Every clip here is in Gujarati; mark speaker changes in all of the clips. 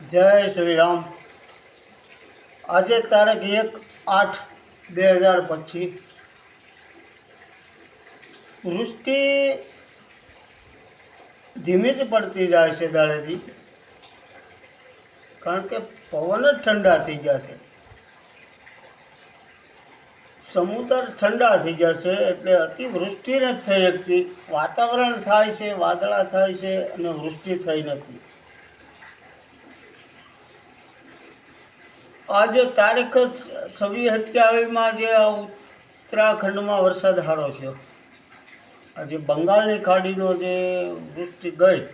Speaker 1: જય શ્રી રામ. આજે તારીખ એક આઠ બે હજાર પચીસ. વૃષ્ટિ ધીમે જ પડતી જાય છે દાડેથી. કારણ કે પવન જ ઠંડા થઈ ગયા છે. સમુદ્ર ઠંડા થઈ ગયા છે એટલે અતિવૃષ્ટિ નથી થઈ શકતી. વાતાવરણ થાય છે, વાદળા થાય છે અને વૃષ્ટિ થઈ નથી. આજે તારીખ જ છવ્વીસ સત્યાવીસમાં જે આ ઉત્તરાખંડમાં વરસાદ સારો છે આજે બંગાળની ખાડીનો જે વૃષ્ટિ ગઈ,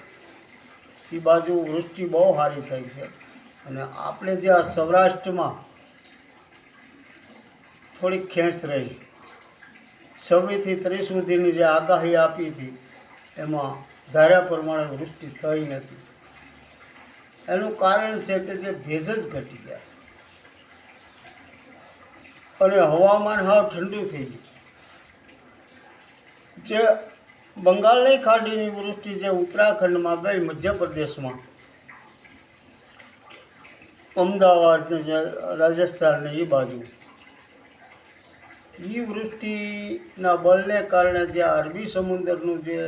Speaker 1: એ બાજુ વૃષ્ટિ બહુ સારી થઈ છે. અને આપણે જે આ સૌરાષ્ટ્રમાં થોડીક ખેંચ રહી. છવ્વીસથી ત્રીસ સુધીની જે આગાહી આપી હતી, એમાં ધાર્યા પ્રમાણે વૃષ્ટિ થઈ નથી. એનું કારણ છે કે જે ભેજ જ ઘટી ગયા. અને હવામાન હાવ ઠંડુ થઈ ગયું. જે બંગાળની ખાડીની વૃષ્ટિ જે ઉત્તરાખંડમાં ગઈ, મધ્યપ્રદેશમાં. અમદાવાદ ને રાજસ્થાન ને એ બાજુ. એ વૃષ્ટિના બળને કારણે જે અરબી સમુદ્રનું જે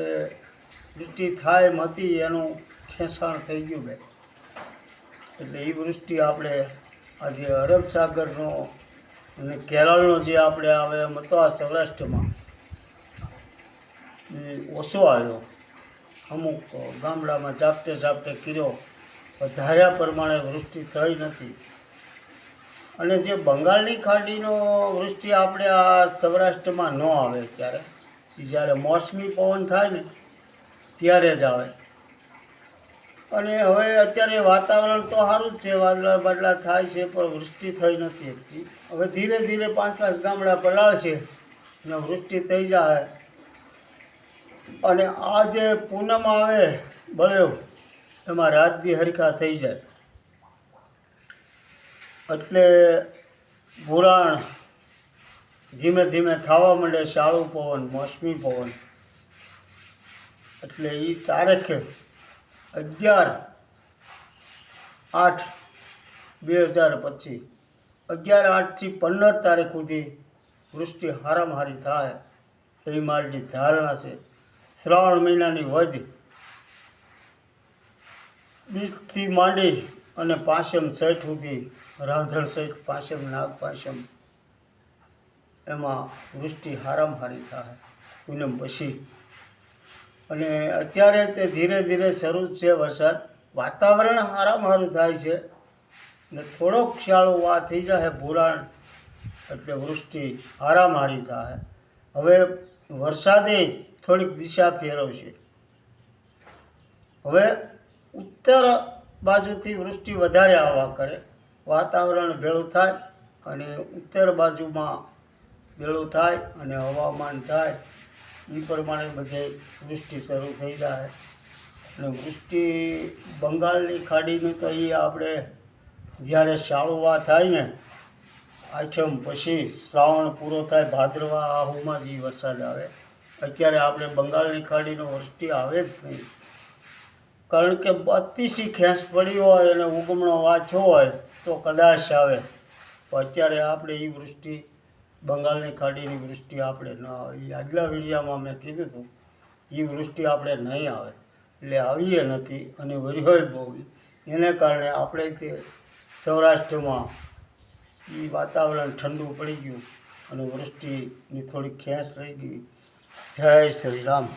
Speaker 1: વૃષ્ટિ થાય હતી એનું ખેંચાણ થઈ ગયું બે. એટલે એ વૃષ્ટિ આપણે આજે અરબ સાગરનો અને કેરળનો જે આપણે આવે એમ હતો આ સૌરાષ્ટ્રમાં ઓછો આવ્યો. અમુક ગામડામાં ચાપટે ચાપટે કર્યો વધાર્યા પ્રમાણે વૃષ્ટિ થઈ નથી. અને જે બંગાળની ખાડીનો વૃષ્ટિ આપણે આ સૌરાષ્ટ્રમાં ન આવે ત્યારે. જ્યારે મોસમી પવન થાય ને, ત્યારે જ આવે. અને હવે અત્યારે વાતાવરણ તો સારું જ છે, વાદળા બાદળા થાય છે, પણ વૃષ્ટિ થઈ નથી હવે ધીરે ધીરે પાંચ પાંચ ગામડા પલાળશે અને વૃષ્ટિ થઈ જાય અને આ જે પૂનમ આવે બળ્યો એમાં રાજગી હરખા થઈ જાય. એટલે પુરાણ ધીમે ધીમે થવા માંડે, શાળું પવન, મોસમી પવન. એટલે એ તારીખે અગિયાર, આઠ, બે હજાર પચીસ. અગિયાર આઠથી પંદર તારીખ સુધી વૃષ્ટિ હારામહારી થાય. એવી મારી ધારણા છે. શ્રાવણ મહિનાની વધ બીજથી માંડી અને પાંચમ સઠ સુધી, રાંધણ સઠ પાંચમ નાગ પાંચમ એમાં વૃષ્ટિ હારામહારી થાય. પૂનમ પછી અને અત્યારે તે ધીરે ધીરે શરૂ છે વરસાદ. વાતાવરણ હારામાં હારું થાય છે ને થોડોક ક્ષાળો વા થઈ જાય ભૂરાણ એટલે વૃષ્ટિ હારામાં હારી થાય હવે વરસાદે થોડીક દિશા ફેરવશે. હવે ઉત્તર બાજુથી વૃષ્ટિ વધારે આવવા કરે. વાતાવરણ ભેળું થાય અને ઉત્તર બાજુમાં ભેળું થાય અને હવામાન થાય. એ પ્રમાણે બધે વૃષ્ટિ શરૂ થઈ જાય. અને વૃષ્ટિ બંગાળની ખાડીની તો એ આપણે જ્યારે શાળુવા થાય ને, આઠમ પછી શ્રાવણ પૂરો થાય, ભાદરવા આહુમાં જ એ વરસાદ આવે. અત્યારે આપણે બંગાળની ખાડીનો વૃષ્ટિ આવે જ નહીં. કારણ કે અતિશી ખેંચ પડી હોય અને ઉગમણો વાંચો હોય તો કદાચ આવે. અત્યારે આપણે એ વૃષ્ટિ બંગાળની ખાડીની વૃષ્ટિ આપણે ન આવે. એ આગલા વિડીયામાં મેં કીધું હતું એ વૃષ્ટિ આપણે નહીં આવે. એટલે આવીએ નથી અને વર્યોય બહુ. એને કારણે આપણે તે સૌરાષ્ટ્રમાં એ વાતાવરણ ઠંડુ પડી ગયું અને વૃષ્ટિની થોડી ખેંચ રહી ગઈ. જય શ્રી રામ.